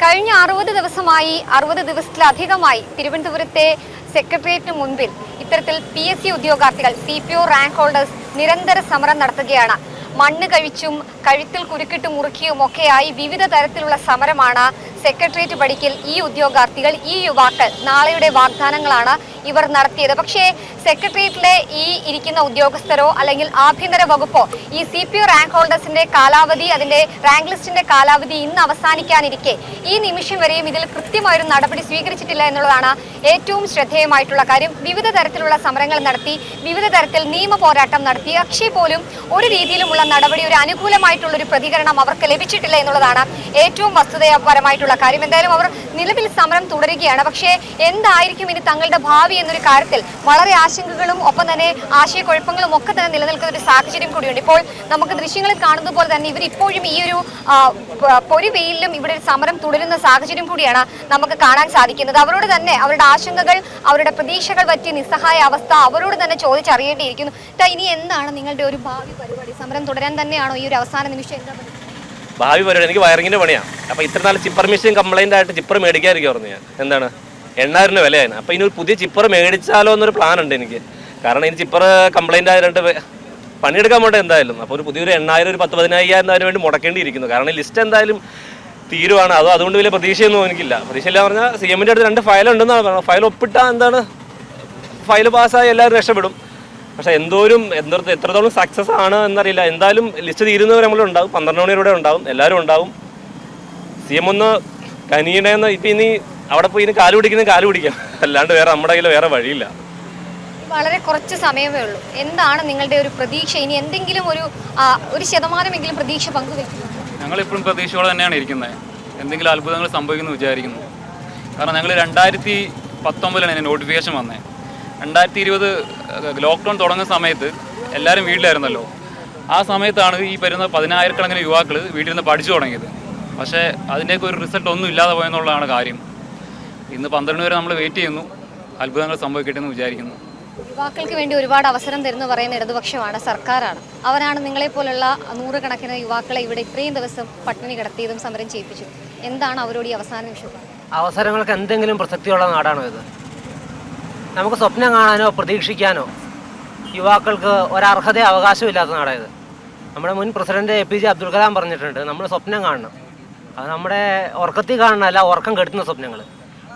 കഴിഞ്ഞ അറുപത് ദിവസമായി അറുപത് ദിവസത്തിലധികമായി തിരുവനന്തപുരത്തെ സെക്രട്ടേറിയറ്റിന് മുൻപിൽ ഇത്തരത്തിൽ പി എസ് സി ഉദ്യോഗാർത്ഥികൾ C P O rank holders നിരന്തര സമരം നടത്തുകയാണ്. മണ്ണ് കഴിച്ചും കഴുത്തിൽ കുരുക്കിട്ട് മുറുക്കിയും ഒക്കെയായി വിവിധ തരത്തിലുള്ള സമരമാണ് സെക്രട്ടേറിയറ്റ് പടിക്കൽ ഈ ഉദ്യോഗാർത്ഥികൾ ഈ യുവാക്കൾ നാളെയുടെ വാഗ്ദാനങ്ങളാണ് ഇവർ നടത്തിയത്. പക്ഷേ സെക്രട്ടേറിയറ്റിലെ ഈ ഇരിക്കുന്ന ഉദ്യോഗസ്ഥരോ അല്ലെങ്കിൽ ആഭ്യന്തര വകുപ്പോ ഈ സി പി ഒ റാങ്ക് ഹോൾഡേഴ്സിന്റെ കാലാവധി അതിന്റെ റാങ്ക് ലിസ്റ്റിന്റെ കാലാവധി ഇന്ന് അവസാനിക്കാനിരിക്കെ. ഈ നിമിഷം വരെയും ഇതിൽ കൃത്യമായൊരു നടപടി സ്വീകരിച്ചിട്ടില്ല എന്നുള്ളതാണ് ഏറ്റവും ശ്രദ്ധേയമായിട്ടുള്ള കാര്യം. വിവിധ തരത്തിലുള്ള സമരങ്ങൾ നടത്തി വിവിധ തരത്തിൽ നിയമ പോരാട്ടം നടത്തി. പക്ഷേ പോലും ഒരു രീതിയിലുമുള്ള നടപടി ഒരു അനുകൂലമായിട്ടുള്ള ഒരു പ്രതികരണം അവർക്ക് ലഭിച്ചിട്ടില്ല എന്നുള്ളതാണ് ഏറ്റവും വസ്തുതാപരമായിട്ടുള്ള കാര്യം. എന്തായാലും അവർ നിലവിൽ സമരം തുടരുകയാണ്. പക്ഷേ എന്തായിരിക്കും ഇനി തങ്ങളുടെ ഭാവി എന്നൊരു കാര്യത്തിൽ വളരെ ആശങ്കകളും ഒപ്പം തന്നെ ആശയക്കുഴപ്പങ്ങളും ഒക്കെ തന്നെ നിലനിൽക്കുന്ന ഒരു സാഹചര്യം കൂടിയുണ്ട്. ഇപ്പോൾ നമുക്ക് ദൃശ്യങ്ങളിൽ കാണുന്നത് പോലെ തന്നെ ഇവർ ഇപ്പോഴും ഈ ഒരു പൊരുവെയിലും ഇവിടെ ഒരു സമരം തുടരുന്ന സാഹചര്യം കൂടിയാണ് നമുക്ക് കാണാൻ സാധിക്കുന്നത്. അവരോട് തന്നെ അവരുടെ ആശങ്കകൾ അവരുടെ പ്രതീക്ഷകൾ പറ്റിയ നിസ്സഹായ അവസ്ഥ അവരോട് തന്നെ ചോദിച്ചറിയേണ്ടിയിരിക്കുന്നു. ഇനി എന്താണ് നിങ്ങളുടെ ഒരു ഭാവി പരിപാടി? സമരം തുടരാൻ തന്നെയാണോ ഈ ഒരു അവസാന നിമിഷം എന്താ? ഭാവി പരിപാടി എനിക്ക് വയറിങ്ങിന്റെ പണിയാണ് അപ്പൊ ഇത്ര നാല് ചിപ്പർ മെഷീൻ കംപ്ലൈന്റ് ആയിട്ട് ചിപ്പർ മേടിക്കാതിരിക്കുമായിരുന്നു ഞാൻ. എന്താണ്? എണ്ണായിരം രൂപ വിലയാണ്. അപ്പൊ ഇനി ഒരു പുതിയ ചിപ്പർ മേടിച്ചാലോ എന്നൊരു പ്ലാൻ ഉണ്ട് എനിക്ക്. കാരണം ഇനി ചിപ്പർ കംപ്ലൈന്റ് ആയതുകൊണ്ട് വെ- പണിയെടുക്കാൻ വേണ്ടി എന്തായാലും. അപ്പൊ ഒരു പുതിയൊരു എണ്ണായിരം ഒരു പത്ത് പതിനായിരം അതിന് വേണ്ടി മുടക്കേണ്ടിയിരിക്കുന്നു. കാരണം ലിസ്റ്റ് എന്തായാലും തീരുവാണ്. അതോ അതുകൊണ്ട് വലിയ പ്രതീക്ഷയൊന്നും എനിക്കില്ല. പ്രതീക്ഷയില്ല പറഞ്ഞാൽ സി എമ്മിന്റെ അടുത്ത് രണ്ട് ഫയൽ ഉണ്ടെന്നാണ് പറഞ്ഞത്. ഫയൽ ഒപ്പിട്ടാ എന്താണ്? ഫയൽ പാസ്സായി എല്ലാവരും രക്ഷപ്പെടും. പക്ഷെ എന്തോരും എന്തോ എത്രത്തോളം സക്സസ് ആണ് എന്നറിയില്ല. എന്തായാലും ലിസ്റ്റ് തീരുന്നവർ നമ്മളുണ്ടാവും പന്ത്രണ്ട് മണി വരെ ഉണ്ടാവും. എല്ലാവരും ഉണ്ടാവും. സി എം ഒന്ന് കനിയണേന്ന് ഇപ്പം ഇനി അവിടെ പോയി ഇനി കാൽ പിടിക്കുന്ന കാൽ പിടിക്കാം. അല്ലാണ്ട് വേറെ നമ്മുടെ കയ്യിൽ വേറെ വഴിയില്ല. വളരെ കുറച്ച് സമയമേ ഉള്ളൂ. എന്താണ് നിങ്ങളുടെ ഒരു പ്രതീക്ഷ? ഇനി എന്തെങ്കിലും ഒരു ഒരു ശതമാനമെങ്കിലും പ്രതീക്ഷ പങ്കുവെക്കുന്നു ഞങ്ങളിപ്പോഴും പ്രതീക്ഷയോടെ തന്നെയാണ് ഇരിക്കുന്നത് എന്തെങ്കിലും അത്ഭുതങ്ങൾ സംഭവിക്കുന്നു വിചാരിക്കുന്നു. കാരണം ഞങ്ങൾ രണ്ടായിരത്തി പത്തൊമ്പതിലാണ് നോട്ടിഫിക്കേഷൻ വന്നത് രണ്ടായിരത്തി ഇരുപത് ലോക്ക്ഡൗൺ തുടങ്ങുന്ന സമയത്ത് എല്ലാവരും വീട്ടിലായിരുന്നല്ലോ. ആ സമയത്താണ് ഈ വരുന്ന പതിനായിരക്കണക്കിന് യുവാക്കൾ വീട്ടിൽ നിന്ന് പഠിച്ചു തുടങ്ങിയത്. പക്ഷേ അതിന്റെയൊക്കെ ഒരു റിസൾട്ട് ഒന്നും ഇല്ലാതെ പോയെന്നുള്ളതാണ് കാര്യം. ഇന്ന് പന്ത്രണ്ട് വരെ നമ്മൾ വെയിറ്റ് ചെയ്യുന്നു. അത്ഭുതങ്ങൾ സംഭവിക്കട്ടെ എന്ന് വിചാരിക്കുന്നു. യുവാക്കൾക്ക് വേണ്ടി ഒരുപാട് അവസരം തരുന്നു പറയുന്ന ഇടതുപക്ഷമാണ് സർക്കാരാണ്. അവരാണ് നിങ്ങളെ പോലുള്ള നൂറുകണക്കിന് യുവാക്കളെ ഇവിടെ ഇത്രയും ദിവസം പട്ടിണി കിടത്തിയതും സമരം ചെയ്യിപ്പിച്ചു എന്താണ് അവരോട് ഈ അവസാന നിമിഷം? അവസരങ്ങൾക്ക് എന്തെങ്കിലും പ്രസക്തിയുള്ള നാടാണോ ഇത്? നമുക്ക് സ്വപ്നം കാണാനോ പ്രതീക്ഷിക്കാനോ യുവാക്കൾക്ക് ഒരർഹതയോ അവകാശവും ഇല്ലാത്ത നാടായത് നമ്മുടെ മുൻ president A P J Abdul Kalam പറഞ്ഞിട്ടുണ്ട് നമ്മൾ സ്വപ്നം കാണണം. അത് നമ്മുടെ ഉറക്കത്തിൽ കാണണമല്ല ഉറക്കം കെടുത്തുന്ന സ്വപ്നങ്ങൾ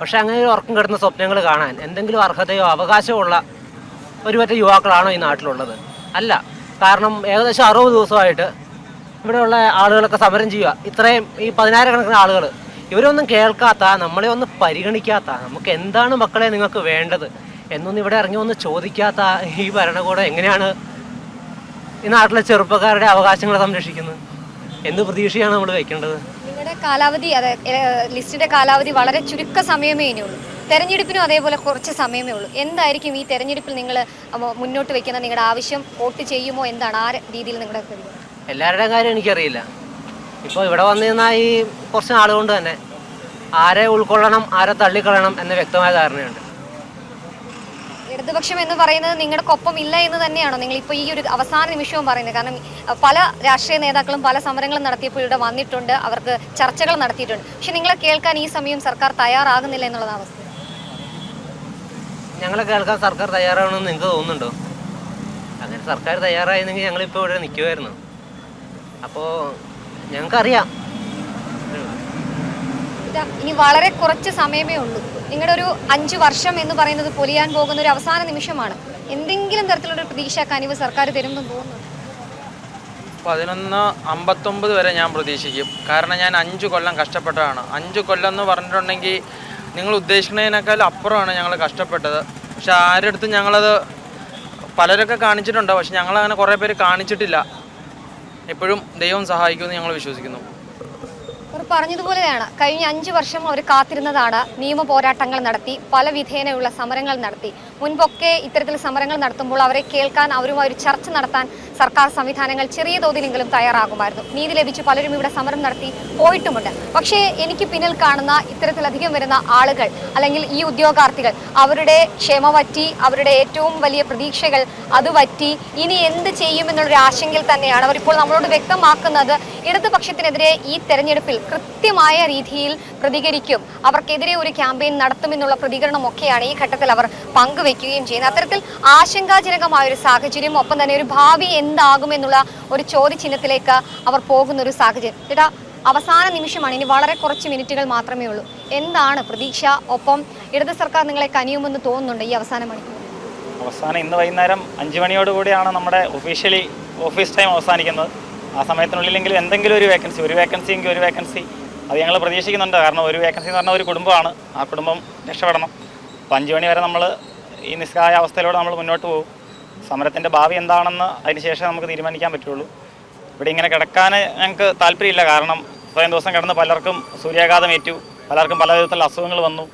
പക്ഷെ അങ്ങനെ ഉറക്കം കെടുത്തുന്ന സ്വപ്നങ്ങൾ കാണാൻ എന്തെങ്കിലും അർഹതയോ അവകാശമോ ഉള്ള ഒരു പറ്റ യുവാക്കളാണോ ഈ നാട്ടിലുള്ളത്? അല്ല. കാരണം ഏകദേശം അറുപത് ദിവസമായിട്ട് ഇവിടെയുള്ള ആളുകളൊക്കെ സമരം ചെയ്യുക. ഇത്രയും ഈ പതിനായിരക്കണക്കിന് ആളുകൾ ഇവരൊന്നും കേൾക്കാത്ത നമ്മളെ ഒന്ന് പരിഗണിക്കാത്ത നമുക്ക് എന്താണ് മക്കളെ നിങ്ങൾക്ക് വേണ്ടത്? എന്നൊന്നും ഇവിടെ ഇറങ്ങി വന്ന് ചോദിക്കാത്ത ഈ ഭരണകൂടം എങ്ങനെയാണ് ഈ നാട്ടിലെ ചെറുപ്പക്കാരുടെ അവകാശങ്ങളെ സംരക്ഷിക്കുന്നത്? എന്ത് പ്രതീക്ഷയാണ് നമ്മൾ വെക്കേണ്ടത്? നിങ്ങളുടെ കാലാവധി അതെ ലിസ്റ്റിന്റെ കാലാവധി വളരെ ചുരുക്ക സമയമേ ഇനിയുള്ളൂ തെരഞ്ഞെടുപ്പിനും അതേപോലെ കുറച്ച് സമയമേ ഉള്ളൂ. എന്തായിരിക്കും ഈ തെരഞ്ഞെടുപ്പിൽ നിങ്ങൾ മുന്നോട്ട് വെക്കുന്ന നിങ്ങളുടെ ആവശ്യം? വോട്ട് ചെയ്യുമോ? എന്താണ്? ആ രീതിയിൽ നിങ്ങളുടെ? എല്ലാവരുടെയും കാര്യം എനിക്കറിയില്ല. ഇപ്പോൾ ഇവിടെ വന്നു നിന്നാൽ ഈ കുറച്ച് നാളുകൊണ്ട് തന്നെ ആരെ ഉൾക്കൊള്ളണം ആരെ തള്ളിക്കളയണം എന്ന വ്യക്തമായ ധാരണയുണ്ട്. ഇടതുപക്ഷം എന്ന് പറയുന്നത് നിങ്ങളുടെ ഒപ്പം ഇല്ല എന്ന് തന്നെയാണോ? നിങ്ങൾ ഇപ്പോൾ ഈ ഒരു അവസാന നിമിഷവും പറയുന്നത്. കാരണം പല രാഷ്ട്രീയ നേതാക്കളും പല സമരങ്ങളും നടത്തിയപ്പോൾ ഇവിടെ വന്നിട്ടുണ്ട്. അവർക്ക് ചർച്ചകൾ നടത്തിയിട്ടുണ്ട്. പക്ഷെ നിങ്ങളെ കേൾക്കാൻ ഈ സമയം സർക്കാർ തയ്യാറാകുന്നില്ല എന്നുള്ളതാണ് അവസ്ഥ? ഞങ്ങളെ കേൾക്കാൻ സർക്കാർ തയ്യാറാവണമെന്ന് നിങ്ങൾക്ക് തോന്നുന്നുണ്ടോ? അങ്ങനെ സർക്കാർ തയ്യാറായിരുന്നെങ്കിൽ ഞങ്ങളിപ്പോൾ ഇവിടെ നിൽക്കുമായിരുന്നു അപ്പോൾ ഞങ്ങൾക്കറിയാം. ഇതാ, ഇനി വളരെ കുറച്ച് സമയമേ ഉള്ളൂ. നിങ്ങളുടെ ഒരു അഞ്ച് വർഷം എന്ന് പറയുന്നത് പൊലിയാൻ പോകുന്ന ഒരു അവസാന നിമിഷമാണ്. എന്തെങ്കിലും തരത്തിലുള്ള പ്രതീക്ഷ കനിവ് സർക്കാർ തരുമെന്ന് തോന്നുന്നു? പതിനൊന്ന് അമ്പത്തൊമ്പത് വരെ ഞാൻ പ്രതീക്ഷിക്കും. കാരണം ഞാൻ അഞ്ച് കൊല്ലം കഷ്ടപ്പെട്ടതാണ്. അഞ്ച് കൊല്ലം എന്ന് പറഞ്ഞിട്ടുണ്ടെങ്കിൽ നിങ്ങൾ ഉദ്ദേശിക്കുന്നതിനേക്കാൾ അപ്പുറമാണ് ഞങ്ങൾ കഷ്ടപ്പെട്ടത്. പക്ഷെ ആരുടെ അടുത്തും ഞങ്ങളത് പലരൊക്കെ കാണിച്ചിട്ടുണ്ട്. പക്ഷെ ഞങ്ങളങ്ങനെ കുറേ പേര് കാണിച്ചിട്ടില്ല. എപ്പോഴും ദൈവം സഹായിക്കുമെന്ന് ഞങ്ങൾ വിശ്വസിക്കുന്നു. അവർ പറഞ്ഞതുപോലെയാണ് കഴിഞ്ഞ അഞ്ചു വർഷം അവർ കാത്തിരുന്നതാണ് നിയമ പോരാട്ടങ്ങൾ നടത്തി പല വിധേനയുള്ള സമരങ്ങൾ നടത്തി. മുൻപൊക്കെ ഇത്തരത്തിൽ സമരങ്ങൾ നടത്തുമ്പോൾ അവരെ കേൾക്കാൻ അവരുമായി ഒരു ചർച്ച നടത്താൻ സർക്കാർ സംവിധാനങ്ങൾ ചെറിയ തോതിലെങ്കിലും തയ്യാറാകുമായിരുന്നു. നീതി ലഭിച്ച് പലരും ഇവിടെ സമരം നടത്തി പോയിട്ടുമുണ്ട്. പക്ഷേ എനിക്ക് പിന്നിൽ കാണുന്ന ഇത്തരത്തിലധികം വരുന്ന ആളുകൾ അല്ലെങ്കിൽ ഈ ഉദ്യോഗാർത്ഥികൾ അവരുടെ ക്ഷമ പറ്റി അവരുടെ ഏറ്റവും വലിയ പ്രതീക്ഷകൾ അത് പറ്റി ഇനി എന്ത് ചെയ്യുമെന്നുള്ളൊരു ആശങ്കയിൽ തന്നെയാണ് അവരിപ്പോൾ നമ്മളോട് വ്യക്തമാക്കുന്നത്. ഇടതുപക്ഷത്തിനെതിരെ ഈ തെരഞ്ഞെടുപ്പിൽ കൃത്യമായ രീതിയിൽ പ്രതികരിക്കും. അവർക്കെതിരെ ഒരു ക്യാമ്പയിൻ നടത്തുമെന്നുള്ള പ്രതികരണമൊക്കെയാണ് ഈ ഘട്ടത്തിൽ അവർ പങ്കുവെക്കുകയും ചെയ്യുന്നത്. അത്തരത്തിൽ ആശങ്കാജനകമായ ഒരു സാഹചര്യം ഒപ്പം തന്നെ ഒരു ഭാവി എന്താകുമെന്നുള്ള ഒരു ചോദ്യചിഹ്നത്തിലേക്ക് അവർ പോകുന്ന ഒരു സാഹചര്യം. ചേട്ടാ അവസാന നിമിഷമാണ്. ഇനി വളരെ കുറച്ച് മിനിറ്റുകൾ മാത്രമേ ഉള്ളൂ. എന്താണ് പ്രതീക്ഷ? ഒപ്പം ഇടത് സർക്കാർ നിങ്ങളെ കനിയുമെന്ന് തോന്നുന്നുണ്ട് ഈ അവസാന മണിക്കൂർ അവസാനം ഇന്ന് വൈകുന്നേരം അഞ്ച് മണിയോടുകൂടിയാണ് നമ്മുടെ ഒഫീഷ്യലി ഓഫീസ് ടൈം അവസാനിക്കുന്നത്. ആ സമയത്തിനുള്ളിലെങ്കിലും എന്തെങ്കിലും ഒരു വേക്കൻസി ഒരു വേക്കൻസി എങ്കിൽ ഒരു വേക്കൻസി അത് ഞങ്ങൾ പ്രതീക്ഷിക്കുന്നുണ്ട്. കാരണം ഒരു വേക്കൻസി എന്ന് പറഞ്ഞാൽ ഒരു കുടുംബമാണ്. ആ കുടുംബം രക്ഷപ്പെടണം. അപ്പോൾ അഞ്ച് മണി വരെ നമ്മൾ ഈ നിസ്സഹായ അവസ്ഥയിലൂടെ നമ്മൾ മുന്നോട്ട് പോകും. സമരത്തിന്റെ ഭാവി എന്താണെന്ന് അതിനുശേഷം നമുക്ക് തീരുമാനിക്കാൻ പറ്റുള്ളൂ. ഇവിടെ ഇങ്ങനെ കിടക്കാൻ ഞങ്ങൾക്ക് താല്പര്യമില്ല. കാരണം ഇത്രയും ദിവസം കിടന്ന് പലർക്കും സൂര്യാഘാതം ഏറ്റു. പലർക്കും പല വിധത്തിലുള്ള അസുഖങ്ങൾ വന്നു.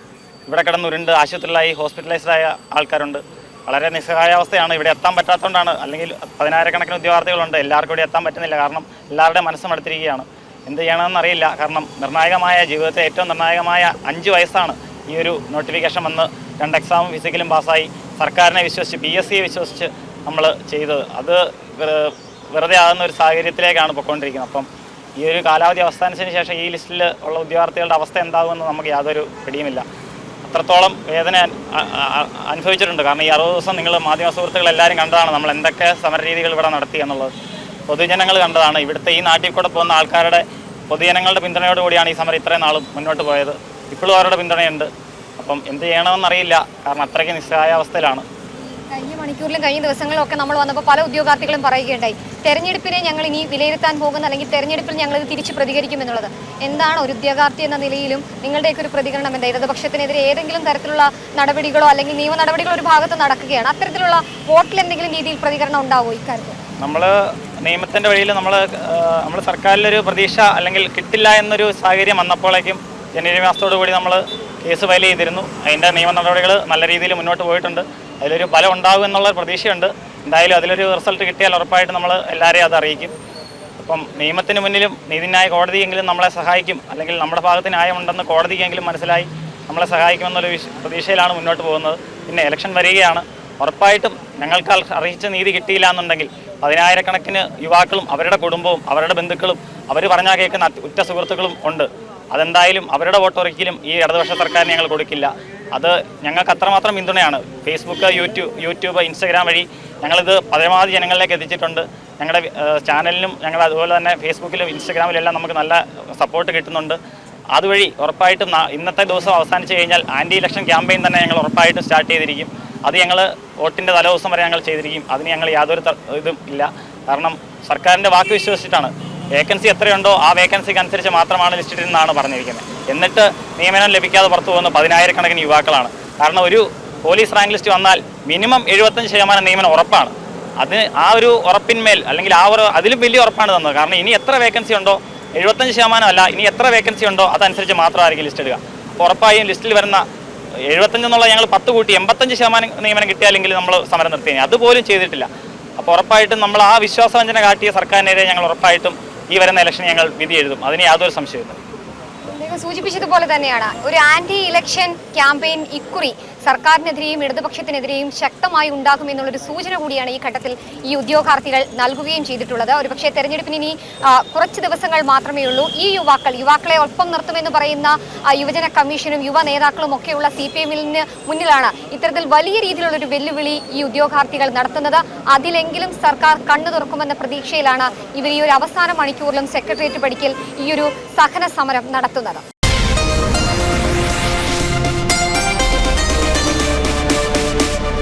ഇവിടെ കിടന്ന് ഉരുണ്ട് ആശുപത്രിയിലായി ഹോസ്പിറ്റലൈസ്ഡ് ആയ ആൾക്കാരുണ്ട്. വളരെ നിസ്സഹായാവസ്ഥയാണ് ഇവിടെ എത്താൻ പറ്റാത്തതുകൊണ്ടാണ്. അല്ലെങ്കിൽ പതിനായിരക്കണക്കിന് ഉദ്യോഗാർത്ഥികളുണ്ട്. എല്ലാവർക്കും ഇവിടെ എത്താൻ പറ്റുന്നില്ല. കാരണം എല്ലാവരുടെയും മനസ്സും അടുത്തിരിക്കുകയാണ് എന്ത് ചെയ്യണമെന്ന് അറിയില്ല. കാരണം നിർണായകമായ ജീവിതത്തെ ഏറ്റവും നിർണായകമായ അഞ്ച് വയസ്സാണ് ഈ ഒരു നോട്ടിഫിക്കേഷൻ വന്ന് രണ്ട് എക്സാമും ഫിസിക്കലും പാസ്സായി സർക്കാരിനെ വിശ്വസിച്ച് പി എസ് സിയെ വിശ്വസിച്ച് നമ്മൾ ചെയ്തത്. അത് വെറുതെ ആകുന്ന ഒരു സാഹചര്യത്തിലേക്കാണ് പൊയ്ക്കൊണ്ടിരിക്കുന്നത് അപ്പം ഈ ഒരു കാലാവധി അവസാനിച്ചതിന് ശേഷം ഈ ലിസ്റ്റിൽ ഉള്ള ഉദ്യോഗാർത്ഥികളുടെ അവസ്ഥ എന്താകുമെന്ന് നമുക്ക് യാതൊരു പിടിയുമില്ല. അത്രത്തോളം വേദന അനുഭവിച്ചിട്ടുണ്ട്. കാരണം ഈ അറുപത് ദിവസം നിങ്ങൾ മാധ്യമ സുഹൃത്തുക്കൾ എല്ലാവരും കണ്ടതാണ് നമ്മൾ എന്തൊക്കെ സമരരീതികൾ ഇവിടെ നടത്തി എന്നുള്ളത്. പൊതുജനങ്ങൾ കണ്ടതാണ്. ഇവിടുത്തെ ഈ നാട്ടിൽ കൂടെ പോകുന്ന ആൾക്കാരുടെ പൊതുജനങ്ങളുടെ പിന്തുണയോടുകൂടിയാണ് ഈ സമരം ഇത്രയും നാളും മുന്നോട്ട് പോയത്. ഇപ്പോഴും അവരുടെ പിന്തുണയുണ്ട്. അപ്പം എന്ത് ചെയ്യണമെന്നറിയില്ല. കാരണം അത്രയ്ക്ക് നിസ്സഹായ അവസ്ഥയിലാണ്. കഴിഞ്ഞ മണിക്കൂറിലും കഴിഞ്ഞ ദിവസങ്ങളിലും ഒക്കെ നമ്മൾ വന്നപ്പോൾ പല ഉദ്യോഗാർത്ഥികളും പറയുകയുണ്ടായി. തെരഞ്ഞെടുപ്പിനെ ഞങ്ങൾ ഇനി വിലയിരുത്താൻ പോകുന്ന അല്ലെങ്കിൽ തെരഞ്ഞെടുപ്പിൽ ഞങ്ങൾ ഇത് തിരിച്ച് പ്രതികരിക്കും എന്നുള്ളത്. എന്താണ് ഒരു ഉദ്യോഗാർത്ഥി എന്ന നിലയിലും നിങ്ങളുടെയൊക്കെ ഒരു പ്രതികരണം എന്താ? ഇടതുപക്ഷത്തിനെതിരെ ഏതെങ്കിലും തരത്തിലുള്ള നടപടികളോ അല്ലെങ്കിൽ നിയമ നടപടികളോ ഒരു ഭാഗത്ത് നടക്കുകയാണ്. അത്തരത്തിലുള്ള വോട്ടിൽ എന്തെങ്കിലും രീതിയിൽ പ്രതികരണം ഉണ്ടാവുമോ ഇക്കാര്യത്തിൽ? നമ്മൾ നിയമത്തിന്റെ വഴിയിൽ നമ്മൾ നമ്മൾ സർക്കാരിലൊരു പ്രതീക്ഷ അല്ലെങ്കിൽ കിട്ടില്ല എന്നൊരു സാഹചര്യം വന്നപ്പോഴേക്കും ജനുവരി മാസത്തോടു കൂടി നമ്മൾ കേസ് ഫയൽ ചെയ്തിരുന്നു. അതിന്റെ നിയമ നടപടികൾ നല്ല രീതിയിൽ മുന്നോട്ട് പോയിട്ടുണ്ട്. അതിലൊരു ഫലം ഉണ്ടാകും എന്നുള്ള പ്രതീക്ഷയുണ്ട്. എന്തായാലും അതിലൊരു റിസൾട്ട് കിട്ടിയാൽ ഉറപ്പായിട്ട് നമ്മൾ എല്ലാവരെയും അത് അറിയിക്കും. അപ്പം നിയമത്തിന് മുന്നിലും നീതിന്യായ കോടതിയെങ്കിലും നമ്മളെ സഹായിക്കും. അല്ലെങ്കിൽ നമ്മുടെ ഭാഗത്ത് ന്യായമുണ്ടെന്ന് കോടതിക്കെങ്കിലും മനസ്സിലായി നമ്മളെ സഹായിക്കുമെന്നൊരു പ്രതീക്ഷയിലാണ് മുന്നോട്ട് പോകുന്നത്. പിന്നെ ഇലക്ഷൻ വരികയാണ്. ഉറപ്പായിട്ടും ഞങ്ങൾക്ക് അർഹിച്ച നീതി കിട്ടിയില്ല എന്നുണ്ടെങ്കിൽ പതിനായിരക്കണക്കിന് യുവാക്കളും അവരുടെ കുടുംബവും അവരുടെ ബന്ധുക്കളും അവർ പറഞ്ഞാൽ കേൾക്കുന്ന ഉറ്റ സുഹൃത്തുക്കളും ഉണ്ട്. അതെന്തായാലും അവരുടെ വോട്ട് ഒരിക്കലും ഈ ഇടതുപക്ഷ സർക്കാരിന് ഞങ്ങൾ കൊടുക്കില്ല. അത് ഞങ്ങൾക്ക് അത്രമാത്രം പിന്തുണയാണ്. ഫേസ്ബുക്ക് യൂട്യൂബ് യൂട്യൂബ് ഇൻസ്റ്റഗ്രാം വഴി ഞങ്ങളിത് പരമാവധി ജനങ്ങളിലേക്ക് എത്തിച്ചിട്ടുണ്ട്. ഞങ്ങളുടെ ചാനലിനും ഞങ്ങൾ അതുപോലെ തന്നെ ഫേസ്ബുക്കിലും ഇൻസ്റ്റാഗ്രാമിലും എല്ലാം നമുക്ക് നല്ല സപ്പോർട്ട് കിട്ടുന്നുണ്ട്. അതുവഴി ഉറപ്പായിട്ടും ഇന്നത്തെ ദിവസം അവസാനിച്ച് കഴിഞ്ഞാൽ ആന്റി ഇലക്ഷൻ ക്യാമ്പയിൻ തന്നെ ഞങ്ങൾ ഉറപ്പായിട്ടും സ്റ്റാർട്ട് ചെയ്തിരിക്കും. അത് ഞങ്ങൾ വോട്ടിന്റെ തലേദിവസം വരെ ഞങ്ങൾ ചെയ്തിരിക്കും. അതിന് ഞങ്ങൾ യാതൊരു ഇതും ഇല്ല. കാരണം സർക്കാരിന്റെ വാക്ക് വിശ്വസിച്ചിട്ടാണ്. വേക്കൻസി എത്രയുണ്ടോ ആ വേക്കൻസിക്ക് അനുസരിച്ച് മാത്രമാണ് ലിസ്റ്റ് ഇടുന്നതാണ് പറഞ്ഞിരിക്കുന്നത്. എന്നിട്ട് നിയമനം ലഭിക്കാതെ പുറത്തു പോകുന്ന പതിനായിരക്കണക്കിന് യുവാക്കളാണ്. കാരണം ഒരു പോലീസ് റാങ്ക് ലിസ്റ്റ് വന്നാൽ മിനിമം എഴുപത്തഞ്ച് ശതമാനം നിയമനം ഉറപ്പാണ്. അത് ആ ഒരു ഉറപ്പിന്മേൽ അല്ലെങ്കിൽ ആ ഒരു അതിലും വലിയ ഉറപ്പാണ് തന്നത്. കാരണം ഇനി എത്ര വേക്കൻസി ഉണ്ടോ എഴുപത്തഞ്ച് ശതമാനം അല്ല ഇനി എത്ര വേക്കൻസി ഉണ്ടോ അതനുസരിച്ച് മാത്രമായിരിക്കും ലിസ്റ്റ് ഇടുക. അപ്പോൾ ഉറപ്പായും ലിസ്റ്റിൽ വരുന്ന എഴുപത്തഞ്ച് എന്നുള്ള ഞങ്ങൾ പത്ത് കൂട്ടി എൺപത്തഞ്ച് ശതമാനം നിയമനം കിട്ടിയാലെങ്കിൽ നമ്മൾ സമരം നിർത്തിയേ അതുപോലും ചെയ്തിട്ടില്ല. അപ്പോൾ ഉറപ്പായിട്ടും നമ്മൾ ആ വിശ്വാസവഞ്ചന കാട്ടിയ സർക്കാരിനെതിരെ ഞങ്ങൾ ഉറപ്പായിട്ടും ഈ വരുന്ന ഇലക്ഷൻ ഞങ്ങൾ വിധി എഴുതും. അതിന് യാതൊരു സംശയവുമില്ല. നിങ്ങൾ സൂചിപ്പിച്ചതുപോലെ തന്നെയാണ്. ഒരു ആന്റി ഇലക്ഷൻ ക്യാമ്പയിൻ ഇക്കുറി സർക്കാരിനെതിരെയും ഇടതുപക്ഷത്തിനെതിരെയും ശക്തമായി ഉണ്ടാകുമെന്നുള്ളൊരു സൂചന കൂടിയാണ് ഈ ഘട്ടത്തിൽ ഈ ഉദ്യോഗാർത്ഥികൾ നൽകുകയും ചെയ്തിട്ടുള്ളത്. ഒരുപക്ഷെ തെരഞ്ഞെടുപ്പിന് ഇനി കുറച്ച് ദിവസങ്ങൾ മാത്രമേ ഉള്ളൂ. ഈ യുവാക്കൾ യുവാക്കളെ ഒപ്പം നിർത്തുമെന്ന് പറയുന്ന യുവജന കമ്മീഷനും യുവ നേതാക്കളും ഒക്കെയുള്ള സി പി എമ്മിന് മുന്നിലാണ് ഇത്തരത്തിൽ വലിയ രീതിയിലുള്ള ഒരു വെല്ലുവിളി ഈ ഉദ്യോഗാർത്ഥികൾ നടത്തുന്നത്. അതിലെങ്കിലും സർക്കാർ കണ്ണു തുറക്കുമെന്ന പ്രതീക്ഷയിലാണ് ഇവർ ഈ ഒരു അവസാന മണിക്കൂറിലും സെക്രട്ടേറിയറ്റ് പടിക്കൽ ഈ ഒരു സഹന സമരം നടത്തുന്നത്.